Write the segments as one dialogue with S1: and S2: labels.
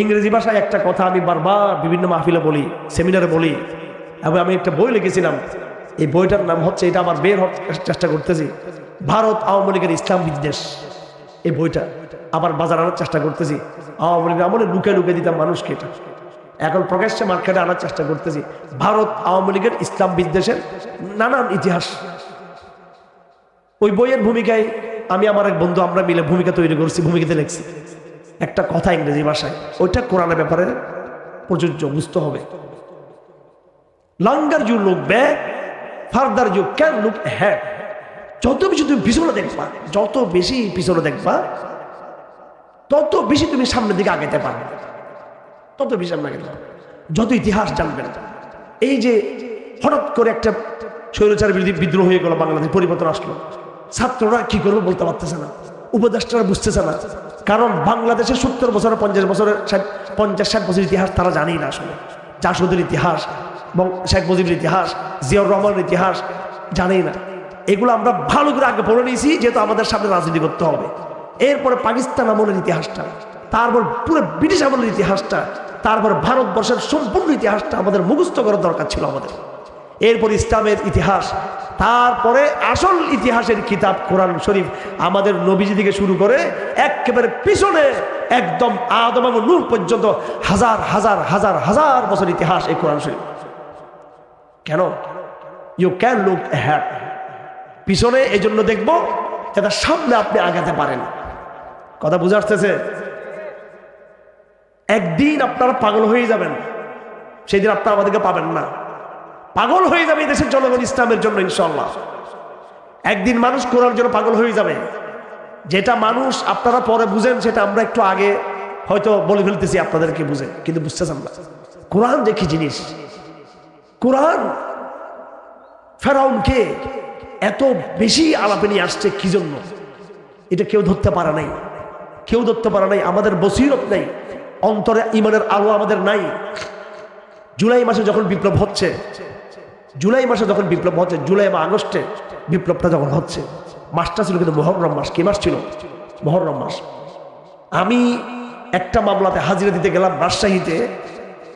S1: ইংরেজি ভাষায় একটা কথা আমি বারবার বিভিন্ন মাহফিলে বলি, সেমিনারে বলি, এবং আমি একটা বই লিখেছিলাম। এই বইটার নাম হচ্ছে, এটা আমার বের হওয়ার চেষ্টা করতেছি, ভারত আওয়ামী লীগের ইসলাম বিদ্বেষ। এই বইটা আবার বাজার আনার চেষ্টা করতেছি। আওয়ামী লীগের আমলে লুকে লুকে দিতাম মানুষকে এটা। এখন প্রকাশ্যে মার্কেটে আনার চেষ্টা করতেছি, ভারত আওয়ামী লীগের ইসলাম বিদ্বেষের নানান ইতিহাস। ওই বইয়ের ভূমিকায় আমি আমার এক বন্ধু, আমরা মিলে ভূমিকা তৈরি করছি, ভূমিকাতে লিখছি। একটা কথা ইংরেজি ভাষায়, ওইটা কোরআনের ব্যাপারে প্রযোজ্য, বুঝতে হবে। Longer you look back further you can look had যত বেশি তুমি পিছনে দেখবা, যত বেশি পিছনে দেখবা, তত বেশি তুমি সামনের দিকে আগাইতে পারবে। তত বেশি সামনে আগাইতে পারবে। যত ইতিহাস জানবেন এই যে হঠাৎ করে একটা স্বৈরাচার বিরোধী বিদ্রোহ হয়ে গেল, বাংলাদেশ পরিবর্তন আসলো। ছাত্ররা কি করবে বলতে পারতেছে না। উপদেষ্টারা বুঝতেছে না। কারণ বাংলাদেশের সত্তর বছরের পঞ্চাশ বছরের পঞ্চাশ, ষাট বছরের ইতিহাস তারা জানেই না আসলে। জাসুদের ইতিহাস এবং শেখ মুজিবের ইতিহাস, জিয়াউর রহমানের ইতিহাস জানেই না। এগুলো আমরা ভালো করে আগে পড়ে নিয়েছি, যেহেতু আমাদের সামনে রাজনীতি করতে হবে। এরপরে পাকিস্তান আমলের ইতিহাসটা, তারপর পুরো ব্রিটিশ আমলের ইতিহাসটা, তারপর ভারতবর্ষের সম্পূর্ণ ইতিহাসটা আমাদের মুখস্থ করার দরকার ছিল আমাদের। এরপর ইসলামের ইতিহাস, তারপরে আসল ইতিহাসের কিতাব কোরআন শরীফ আমাদের নবীজি থেকে শুরু করে একেবারে পিছনে একদম আদম এবং নূর পর্যন্ত হাজার হাজার হাজার হাজার বছর ইতিহাস এই কোরআন শরীফ। কেন? ইউ ক্যান লুক হ্যাড পিছনে এই জন্য দেখব যাতে সামনে আপনি আগাতে পারেন। কথা বুঝে আসতেছে? একদিন আপনারা পাগল হয়ে যাবেন সেই দিন আপনারা আমাদেরকে পাবেন না। পাগল হয়ে যাবে দেশের জনগণ ইসলামের জন্য ইনশাল্লাহ একদিন মানুষ কোরআন জন্য পাগল হয়ে যাবে। যেটা মানুষ আপনারা পরে বুঝেন, সেটা আমরা একটু আগে হয়তো বলে ফেলতেছি আপনাদেরকে বুঝে, কিন্তু বুঝতেছেন না। কোরআন কি জিনিস? কোরআন ফেরাউনকে এত বেশি আলাপে নিয়ে আসছে কি জন্য? এটা কেউ ধরতে পারে নাই। কেউ ধরতে পারে নাই, আমাদের বসিরত নাই। অন্তরে ইমানের আলো আমাদের নাই। জুলাই মাসে যখন বিপ্লব হচ্ছে জুলাই মাসে যখন বিপ্লব হচ্ছে, জুলাই বা আগস্টে বিপ্লবটা যখন হচ্ছে, মাসটা ছিল কিন্তু মহরম মাস। কি মাস ছিল? মহরম মাস। আমি একটা মামলাতে হাজিরা দিতে গেলাম রাজশাহীতে।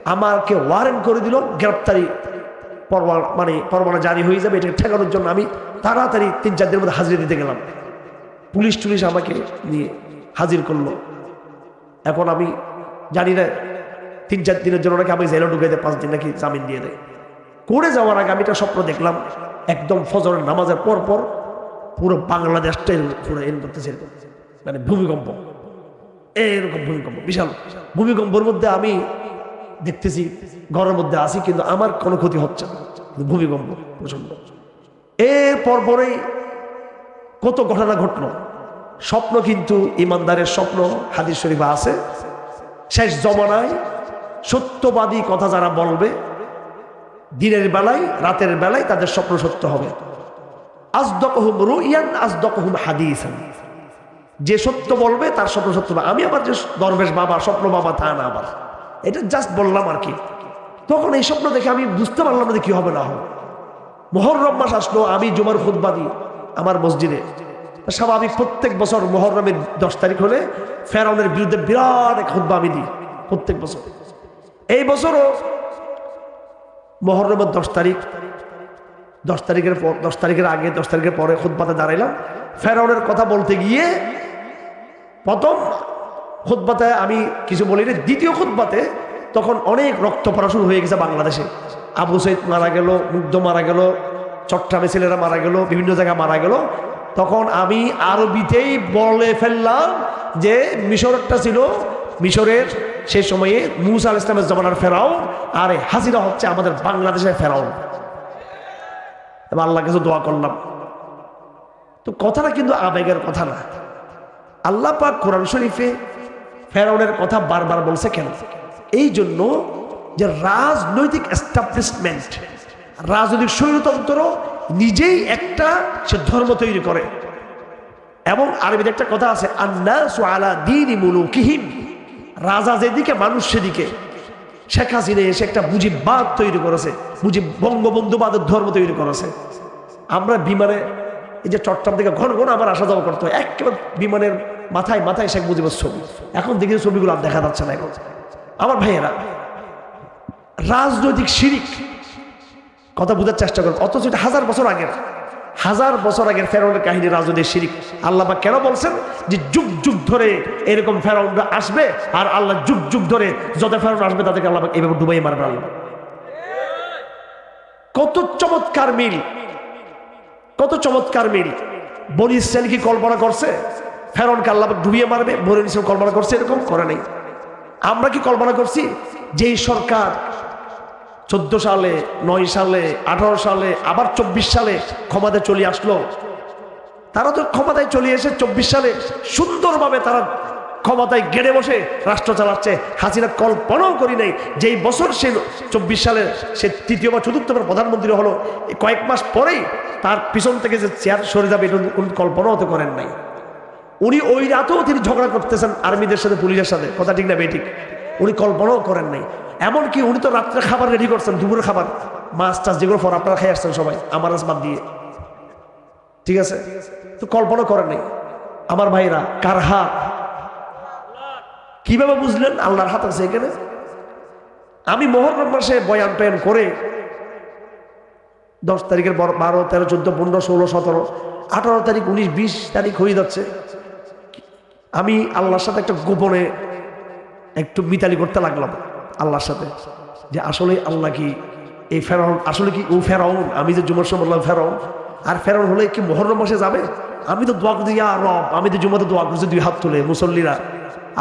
S1: আমাকে ওয়ারেন্ট করে দিল, গ্রেপ্তারি পরোয়ানা মানে পরোয়ানা জারি হয়ে যাবে এটা ঠেকানোর জন্য আমি তাড়াতাড়ি তিন, চার দিনের মধ্যে হাজিরা দিতে গেলাম। পুলিশ টুলিশ আমাকে নিয়ে হাজির করল। এখন আমি জানি না, তিন, চার দিনের জন্য নাকি আমি জেলে ঢুকে দেয় পাঁচ দিন নাকি জামিন দিয়ে দেয়। করে যাওয়ার আগে আমি একটা স্বপ্ন দেখলাম, একদম ফজরের নামাজের পর পর পুরো বাংলাদেশটা এরকম পুরো এরকম করতেছে। মানে ভূমিকম্প। এরকম ভূমিকম্প, বিশাল। ভূমিকম্পর মধ্যে আমি দেখতেছি, ঘরের মধ্যে আসি কিন্তু আমার কোনো ক্ষতি হচ্ছে না। কিন্তু ভূমিকম্প প্রচণ্ড এর পরপরেই কত ঘটনা ঘটলো। স্বপ্ন কিন্তু ইমানদারের স্বপ্ন, হাদিস শরীফে আছে। শেষ জমানায় সত্যবাদী কথা যারা বলবে দিনের বেলায়, রাতের বেলায় তাদের স্বপ্ন সত্য হবে। আজদকহুম রুইয়ান, আজদকহুম হাদিসান। যে সত্য বলবে, তার স্বপ্ন সত্য হবে। আমি আবার যে দরবেশ বাবা, স্বপ্ন বাবা, তা না আবার। এটা জাস্ট বললাম আর কি। তখন এই স্বপ্ন দেখে আমি বুঝতে পারলাম না কি হবে না হবে। মহরম মাস আসলো, আমি জুমার খুদ্া আমার মসজিদে। স্বাভাবিক প্রত্যেক বছর মহরমের দশ তারিখ হলে ফেরাউনের বিরুদ্ধে বিরাট এক খুদ্া আমি দিই প্রত্যেক বছর। এই বছরও মহরমের দশ তারিখ। দশ তারিখের পর, দশ তারিখের আগে, দশ তারিখের পরে খুদ্বাতে দাঁড়াইলাম। ফেরাউনের কথা বলতে গিয়ে প্রথম খুদ্বাতে আমি কিছু বলিনি, দ্বিতীয় খুদ্বাতে তখন অনেক রক্ত পড়া হয়ে গেছে বাংলাদেশে। আবু সৈদ মারা গেল, মুগ্ধ মারা গেল, চট্টগ্রামে ছেলেরা মারা গেল, বিভিন্ন জায়গায় মারা গেল। তখন আমি আরবিতেই বলে ফেললাম যে মিশরটা ছিল মিশরের সে সময়ে মুসা আল ইসলামের জমানার ফেরাও আর হাজিরা হচ্ছে আমাদের বাংলাদেশের ফেরাও এবার আল্লাহ কাছে দোয়া করলাম। তো কথাটা কিন্তু আবেগের কথা না। আল্লাহ পাক কোরআন শরীফে ফেরাউনের কথা বারবার বলছে কেন? এই জন্য যে রাজনৈতিক এস্টাবলিশমেন্ট রাজনৈতিক স্বৈরতন্ত্র নিজেই একটা সে ধর্ম তৈরি করে। এবং আরবিতে একটা কথা আছে, আন্নাস আলা দিন মুলুকিহিম। রাজা যেদিকে, মানুষ সেদিকে। শেখ হাসিনা এসে একটা মুজিববাদ তৈরি করেছে, মুজিব, বঙ্গবন্ধুবাদের ধর্ম তৈরি করেছে। আমরা বিমানে, এই যে চট্টগ্রাম থেকে ঘন ঘন আমার আসা যাওয়া করতে হয়, একেবারে বিমানের মাথায় মাথায় শেখ মুজিবের ছবি। এখন দেখি ছবিগুলো আর দেখা যাচ্ছে না এখন। আমার ভাইয়েরা, রাজনৈতিক শিরিক, কথা বোঝার চেষ্টা করুন, অথচ এটা হাজার বছর আগের। হাজার বছর আগের ফেরাউনের কাহিনী রাজনৈতিক শিরিক। আল্লাহ পাক কেন বলছেন যে যুগ যুগ ধরে এরকম ফেরাউনরা আসবে আর আল্লাহ যুগ যুগ ধরে যত ফেরাউন আসবে তাদেরকে আল্লাহ এইভাবে ডুবাই মারবে আল্লাহ কত চমৎকার মিল, কত চমৎকার মিল। বনি ইসরায়েল কি কল্পনা করছে? ফেরনকে আল্লাহ ডুবিয়ে মারবে, বনি ইসরায়েল কল্পনা করছে এরকম? করে নাই। আমরা কি কল্পনা করছি? যেই সরকার চোদ্দ সালে, নয় সালে, আঠারো সালে, আবার চব্বিশ সালে ক্ষমতায় চলে আসলো। তারা তো ক্ষমতায় চলে এসে চব্বিশ সালে সুন্দরভাবে তারা ক্ষমতায় গেড়ে বসে রাষ্ট্র চালাচ্ছে। হাসিনা কল্পনাও করি নাই যেই বছর সে চব্বিশ সালে সে তৃতীয় বা চতুর্থবার প্রধানমন্ত্রী হলো কয়েক মাস পরেই তার পিছন থেকে যে চেয়ার সরে যাবে এটা উনি কল্পনাও তো করেন নাই। উনি ওই রাতেও তিনি ঝগড়া করতেছেন আর্মিদের সাথে, পুলিশের সাথে। কথা ঠিক না, বেঠিক। উনি কল্পনাও করেন নাই। এমনকি উনি তো রাত্রে খাবার রেডি করছেন, দুপুরের খাবার। মাছ টাছ যেগুলো ফর আপনারা খাই আসছেন সবাই, আমার বাদ দিয়ে। ঠিক আছে? তো কল্পনা নাই। আমার ভাইরা, কার হাত? কীভাবে বুঝলেন? আল্লাহর হাত আছে এখানে। আমি মোহরম মাসে বয়ান টয়ান করে দশ তারিখের বারো, তেরো, চোদ্দ, পনেরো, ষোলো, সতেরো, আঠারো তারিখ, উনিশ, বিশ তারিখ হয়ে যাচ্ছে। আমি আল্লাহর সাথে একটা গোপনে একটু মিতালি করতে লাগলাম। আল্লাহর সাথে। যে আসলে আল্লাহ কি এই ফেরাউন, আসলে কি ও ফেরাউন? আমি যে জুমার সময় বললাম ফেরাউন, আর ফেরাউন হলে কি মহরম মাসে যাবে? আমি তো দোয়া করছি, ইয়া রব, আমি তো জুমাতে দোয়া করছি, দুই হাত তুলে, মুসল্লিরা,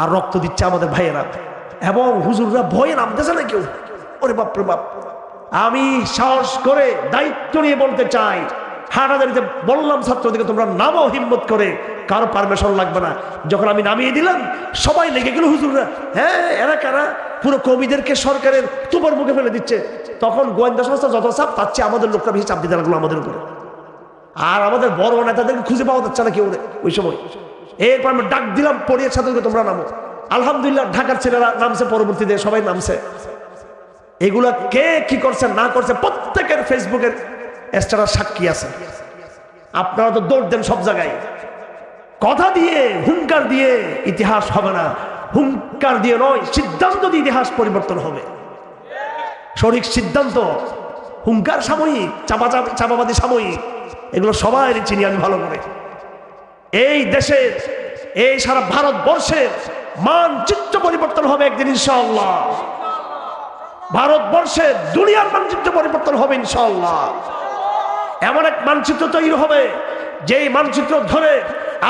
S1: আর রক্ত দিচ্ছে আমাদের ভাইয়েরা। এবং হুজুররা ভয়ে নামতেছে না কেউ। ওরে বাপ রে বাপ। আমি সাহস করে দায়িত্ব নিয়ে বলতে চাই, হাটাদারিতে বললাম ছাত্রদেরকে, তোমরা নামো, হিম্মত করে। কারও পারমিশন লাগবে না। যখন আমি নামিয়ে দিলাম, সবাই লেগে গেল হুজুররা হ্যাঁ এরা কারা? পুরো কবিদেরকে সরকারের তুপর মুখে ফেলে দিচ্ছে। তখন গোয়েন্দা সংস্থা যত চাপ, তার চেয়ে আমাদের লোকটা বেশি চাপ দিতে লাগল আমাদের উপরে। আর আমাদের বড় নেতাদেরকে খুঁজে পাওয়া যাচ্ছে না কেউ ওই সময়। এরপর আমি ডাক দিলাম পড়িয়ে ছাত্রকে তোমরা নামো। আলহামদুলিল্লাহ, ঢাকার ছেলেরা নামছে পরবর্তীতে, সবাই নামছে। এগুলা কে কি করছে, না করছে, প্রত্যেকের ফেসবুকের এক্সট্রা সাক্ষী আছে। আপনারা তো দৌড় দেন সব জায়গায়। কথা দিয়ে, হুঙ্কার দিয়ে, ইতিহাস হবে না। হুঙ্কার দিয়ে নয়, সিদ্ধান্ত দিয়ে ইতিহাস পরিবর্তন হবে। সঠিক সিদ্ধান্ত, হুঙ্কার সাময়িক চাপা চাপাবাদী সাময়িক, এগুলো সবাই চিনি, আমি ভালো করে। এই দেশের, এই সারা ভারতবর্ষের মানচিত্র পরিবর্তন হবে একদিন, ইনশাআল্লাহ। ভারতবর্ষে দুনিয়ার মানচিত্র পরিবর্তন হবে, ইনশাআল্লাহ। এমন এক মানচিত্র তৈরি হবে, যেই মানচিত্র ধরে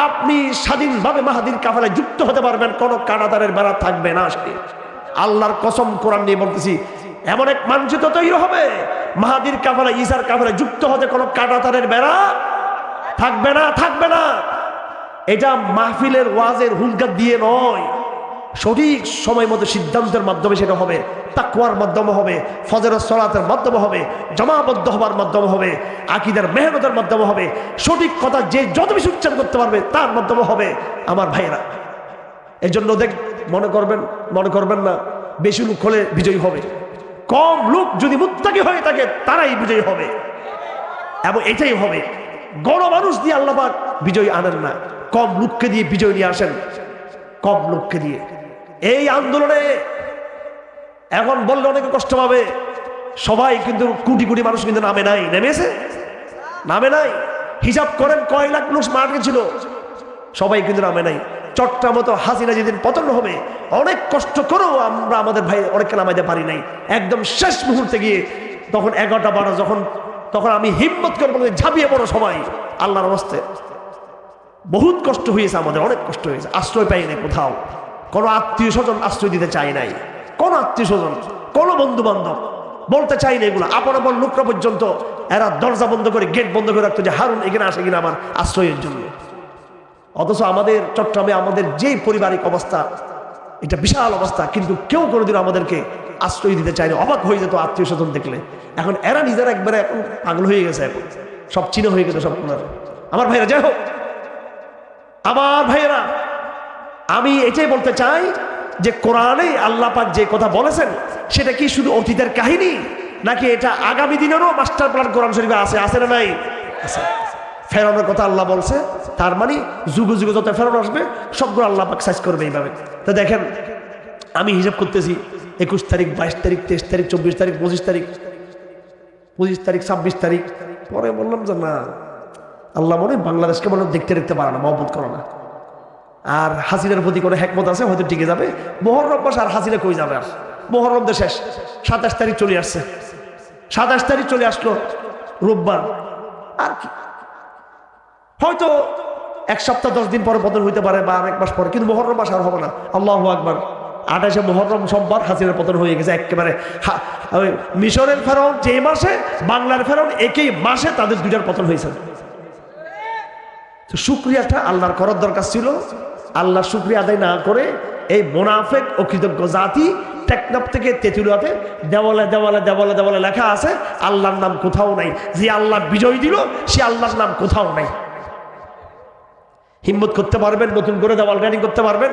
S1: আপনি স্বাধীনভাবে মাহাদির কাফেলায় যুক্ত হতে পারবেন, কোনো কানাদারের বেড়া থাকবে না সে আল্লাহর কসম কোরআন নিয়ে বলতেছি, এমন এক মানুষ তো তৈরি হবে, মাহাদির কাফেলা ইসার কাফেলায় যুক্ত হতে কোনো কাটাতারের বেড়া থাকবে না থাকবে না। এটা মাহফিলের ওয়াজের হুলকার দিয়ে নয়। সঠিক সময় মতো সিদ্ধান্তের মাধ্যমে সেটা হবে তাকুয়ার মাধ্যমে হবে, ফজরের সলাতের মাধ্যমে হবে, জমাবদ্ধ হবার মাধ্যমে হবে, আকিদের মেহনতের মাধ্যমে হবে, সঠিক কথা যে যত বেশি উচ্চারণ করতে পারবে তার মাধ্যমে হবে আমার ভাইয়েরা। এই জন্য দেখ, মনে করবেন মনে করবেন না, বেশি লোক হলে বিজয়ী হবে। কম লোক যদি মুত্তাকি হয়ে থাকে, তারাই বিজয়ী হবে। এবং এটাই হবে। গণ মানুষ দিয়ে আল্লাহবাক বিজয় আনেন না। কম লোককে দিয়ে বিজয় নিয়ে আসেন। কম লোককে দিয়ে। এই আন্দোলনে এখন বললে অনেকে কষ্ট পাবে। সবাই কিন্তু কোটি কোটি মানুষ কিন্তু নামে নাই। নেমেছে? নামে নাই? হিসাব করেন কয় লাখ মানুষ মাঠে ছিল সবাই কিন্তু নামে নাই। চট্টা মতো হাসিনা যেদিন পতন হবে, অনেক কষ্ট করেও আমরা আমাদের ভাই অনেককে নামাইতে পারি নাই। একদম শেষ মুহূর্তে গিয়ে তখন এগারোটা বারো যখন, তখন আমি হিম্মত করে বলতে ঝাঁপিয়ে পড়ো সবাই আল্লাহর অবস্থায় বহুত কষ্ট হয়েছে আমাদের, অনেক কষ্ট হয়েছে। আশ্রয় পাই নাই কোথাও। কোনো আত্মীয় স্বজন আশ্রয় দিতে চাই নাই। কোনো আত্মীয় স্বজন, কোনো বন্ধু বান্ধব বলতে চাই না এগুলো। আপন আপন লোকরা পর্যন্ত এরা দরজা বন্ধ করে, গেট বন্ধ করে রাখতো যে, হারুন, এখানে আসে কিনা আমার আশ্রয়ের জন্য। অথচ আমাদের চট্টগ্রামে আমাদের যে পারিবারিক অবস্থা, এটা বিশাল অবস্থা, কিন্তু কেউ কোনোদিন আমাদেরকে আশ্রয় দিতে চায় না অবাক হয়ে যেত আত্মীয় স্বজন দেখলে। এখন এরা নিজেরা একবারে এখন পাগল হয়ে গেছে এখন। সব চিনে হয়ে গেছে সব। আমার ভাইরা যাই হোক। আমার ভাইয়েরা আমি এটাই বলতে চাই যে কোরআনে আল্লাহ পাক যে কথা বলেছেন, সেটা কি শুধু অতীতের কাহিনী, নাকি এটা আগামী দিনেরও মাস্টার প্ল্যান কোরআন শরীফে আছে আছে না নাই? আছে। ফেরানোর কথা আল্লাহ বলছে, তার মানে যুগে যুগে যত ফেরানো আসবে, সবগুলো আল্লাহ পাক সাইজ করবে এইভাবে। তো দেখেন, আমি হিসাব করতেছি, একুশ তারিখ, বাইশ তারিখ, তেইশ তারিখ, চব্বিশ তারিখ, পঁচিশ তারিখ পঁচিশ তারিখ, ছাব্বিশ তারিখ, পরে বললাম যে না, আল্লাহ মনে বাংলাদেশকে মনে দেখতে দেখতে পারে না মহব্বত করো না। আর হাসিনের প্রতি কোনো হ্যাকমত আছে? হয়তো টিকে যাবে। মোহরম মাস আর হাসিনা কই যাবে? আর মোহরম শেষ। সাতাশ তারিখ চলে আসছে। সাতাশ তারিখ চলে আসলো রোববার। আর কি? হয়তো এক সপ্তাহ, দশ দিন পরে পতন হইতে পারে বা এক মাস পরে, কিন্তু মোহরম মাস আর হবে না। আল্লাহ আকবার। আঠাশে মোহরম সোমবার হাসিনের পতন হয়ে গেছে একেবারে। মিশরের ফেরন যে মাসে, বাংলার ফেরন একই মাসে তাদের দুইটার পতন হয়েছে। শুক্রিয়াটা আল্লাহর করার দরকার ছিল। আল্লাহ শুক্রিয়া আদায় না করে এই মোনাফেক ও কৃতজ্ঞ জাতি টেকনাপ থেকে তেঁতুলিয়াতে দেওয়ালে দেওয়ালে দেওয়ালে দেওয়ালে লেখা আছে, আল্লাহর নাম কোথাও নাই। যে আল্লাহ বিজয় দিল, সে আল্লাহর নাম কোথাও নাই। হিম্মত করতে পারবেন, নতুন করে দেওয়াল রানিং করতে পারবেন।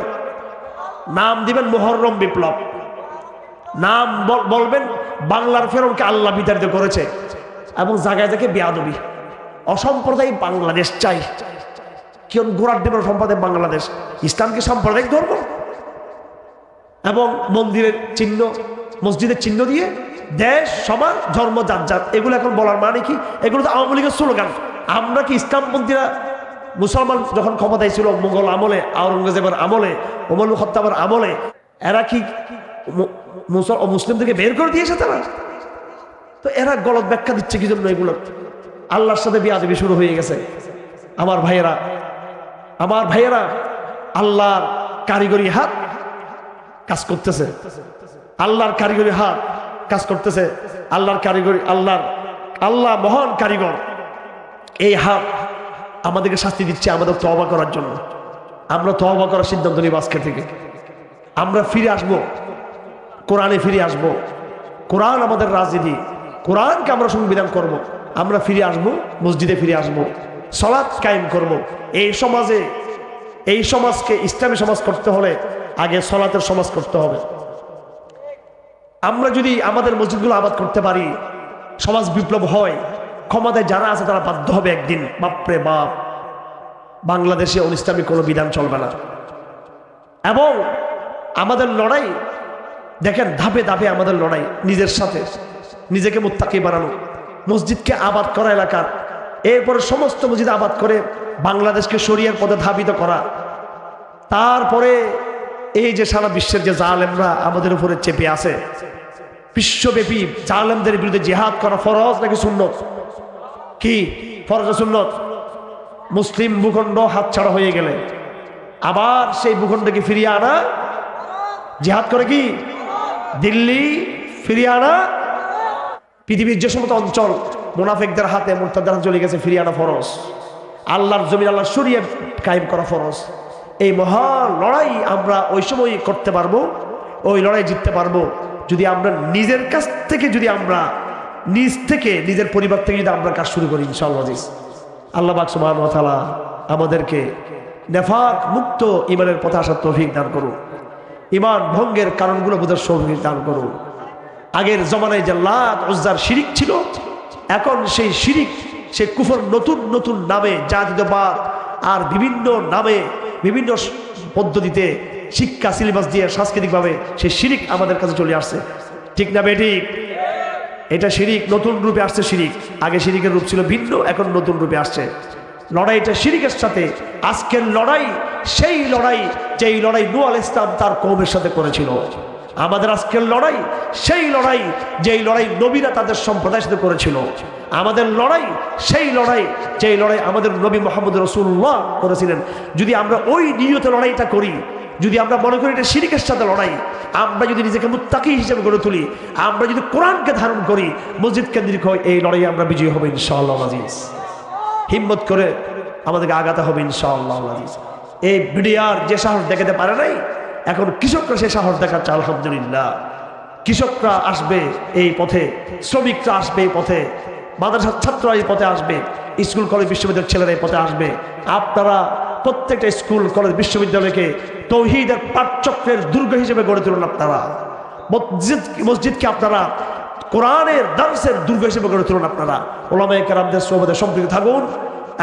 S1: নাম দিবেন মোহরম বিপ্লব। নাম বল- বলবেন, বাংলার ফেরনকে আল্লাহ বিতাড়িত করেছে। এবং জায়গায় জায়গায় বেয়াদবি। অসাম্প্রদায়িক বাংলাদেশ চাই। কেউ গোড়ার দেবেন সম্প্রদায় বাংলাদেশ? ইসলাম কি সাম্প্রদায়িক ধর্ম? এবং মন্দিরের চিহ্ন, মসজিদের চিহ্ন দিয়ে দেশ, সমাজ, ধর্ম, জাত জাত, এগুলো এখন বলার মানে কি? এগুলো তো আওয়ামী লীগের স্লোগান। আমরা কি ইসলামপন্থীরা মুসলমান যখন ক্ষমতায় ছিল মুঘল আমলে, আওরঙ্গজেবের আমলে, ওমর খত্তাবের আমলে, এরা কি মুসল- মুসলিমদেরকে বের করে দিয়েছে তারা? তো এরা গলত ব্যাখ্যা দিচ্ছে কি জন্য এগুলো? আল্লাহর সাথে বিয়াদবি শুরু হয়ে গেছে। আমার ভাইয়েরা আমার ভাইয়েরা আল্লাহর কারিগরি হাত কাজ করতেছে। আল্লাহর কারিগরি হাত কাজ করতেছে। আল্লাহর কারিগরি, আল্লাহর, আল্লাহ মহান কারিগর। এই হাত আমাদেরকে শাস্তি দিচ্ছে আমাদের তবা করার জন্য। আমরা তবা করার সিদ্ধান্ত নিব আজকে থেকে। আমরা ফিরে আসব। কোরআনে ফিরে আসব। কোরআন আমাদের রাজনীতি। কোরআনকে আমরা সংবিধান করব। আমরা ফিরে আসব, মসজিদে ফিরে আসব। সলাৎ কায়েম করব। এই সমাজে, এই সমাজকে ইসলামী সমাজ করতে হলে আগে সলাতের সমাজ করতে হবে। আমরা যদি আমাদের মসজিদগুলো আবাদ করতে পারি, সমাজ বিপ্লব হয়, ক্ষমতায় যারা আছে তারা বাধ্য হবে একদিন। বাপরে বাপ, বাংলাদেশে অনিসলামিক কোনো বিধান চলবে না। এবং আমাদের লড়াই, দেখেন ধাপে ধাপে আমাদের লড়াই, নিজের সাথে, নিজেকে মুত্তাকি বানানো, মসজিদকে আবাদ করা এলাকার এরপরে সমস্ত মসজিদ আবাদ করে বাংলাদেশকে শরিয়ার পদে ধাবিত করা। তারপরে এই যে সারা বিশ্বের যে জালেমরা আমাদের উপরে চেপে আছে, বিশ্বব্যাপী জালেমদের বিরুদ্ধে জেহাদ করা ফরজ নাকি সুন্নত? কি? ফরজ সুন্নত? মুসলিম ভূখণ্ড হাতছাড়া হয়ে গেলে। আবার সেই ভূখণ্ডকে ফিরিয়ে আনা। জেহাদ করে কি? দিল্লি ফিরিয়ে আনা। পৃথিবীর যে সমস্ত অঞ্চল মোনাফেকদের হাতে মোর্তাদের হাতে চলে গেছে ফিরিয়ে আনা ফরজ। আল্লাহর জমিন আল্লাহ সরিয়ে কায়েম করা ফরজ। এই মহান লড়াই আমরা ওই সময় করতে পারব, ওই লড়াই জিততে পারব। যদি আমরা নিজের কাছ থেকে যদি আমরা নিজ থেকে, নিজের পরিবার থেকে যদি আমরা কাজ শুরু করি, ইনশাআল্লাহ। আল্লাহ বাক সুবহানাহু ওয়া তাআলা আমাদেরকে নেফাক মুক্ত ইমানের পথে আসার তৌফিক দান করুন ইমান ভঙ্গের কারণগুলো বোঝার সৌভিক দান করুন আগের জমানায় যে লাত উজ্জার শিরিক ছিল, এখন সেই শিরিক, সে কুফর নতুন নতুন নামে জাতীয়বাদ আর বিভিন্ন নামে, বিভিন্ন পদ্ধতিতে শিক্ষা সিলেবাস দিয়ে সাংস্কৃতিকভাবে সেই শিরিক আমাদের কাছে চলে আসছে। ঠিক না বেঠিক? এটা শিরিক নতুন রূপে আসছে শিরিক। আগে শিরিকের রূপ ছিল ভিন্ন, এখন নতুন রূপে আসছে। লড়াইটা শিরিকের সাথে, আজকের লড়াই সেই লড়াই যেই লড়াই নু ইসলাম তার কৌমের সাথে করেছিল। আমাদের আজকের লড়াই, সেই লড়াই যেই লড়াই নবীরা তাদের সম্প্রদায়ের সাথে করেছিল। আমাদের লড়াই, সেই লড়াই যেই লড়াই আমাদের নবী মোহাম্মদ রসুল্লাহ করেছিলেন। যদি আমরা ওই নিয়তে লড়াইটা করি, যদি আমরা মনে করি এটা শিরিকের সাথে লড়াই, আমরা যদি নিজেকে মুত্তাকি হিসেবে গড়ে তুলি, আমরা যদি কোরআনকে ধারণ করি মসজিদ কেন্দ্রিক হয় এই লড়াই আমরা বিজয়ী হব ইনশাআল্লাহ আজিজ। হিম্মত করে আমাদেরকে আগাতে হবে ইনশাআল্লাহ আজিজ। এই বিডিআর যে সাহস দেখাতে পারে নাই এখন কৃষকরা সে সাহস দেখাচ্ছে, আলহামদুলিল্লাহ। কৃষকরা আসবে এই পথে, শ্রমিকরা আসবে এই পথে, মাদ্রাসার ছাত্ররা এই পথে আসবে, স্কুল, কলেজ, বিশ্ববিদ্যালয়ের ছেলেরা এই পথে আসবে। আপনারা প্রত্যেকটা স্কুল, কলেজ, বিশ্ববিদ্যালয়কে তৌহিদের পাঠচক্রের দুর্গ হিসেবে গড়ে তুলুন আপনারা। মসজিদ, মসজিদকে আপনারা কোরআনের দার্সের দুর্গ হিসেবে গড়ে তুলুন আপনারা। ওলামায় কেরামদের সোহবতে সম্পৃক্ত থাকুন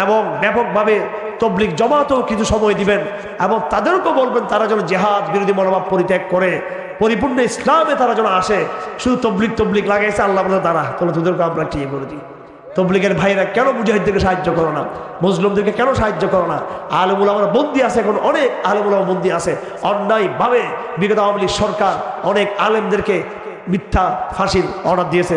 S1: এবং ব্যাপকভাবে তবলিক জমাতেও কিছু সময় দিবেন এবং তাদেরকেও বলবেন তারা যেন জেহাদ, বিরোধী মনোভাব পরিত্যাগ করে, পরিপূর্ণ ইসলামে তারা যেন আসে। শুধু তবলিক তবলিক লাগাইছে, আল্লাহ বলে তারা তাহলে তোদেরকে আমরা ঠিক করে দিই? তবলিগের ভাইরা কেন মুজাহিদদেরকে সাহায্য করো না? মুসলিমদেরকে কেন সাহায্য করো না? আলমুল আমার বন্দি আছে এখন, অনেক আলমুল আমার বন্দি আছে। অন্যায়ভাবে বিগত আওয়ামী সরকার অনেক আলেমদেরকে মিথ্যা, ফাঁসির অর্ডার দিয়েছে।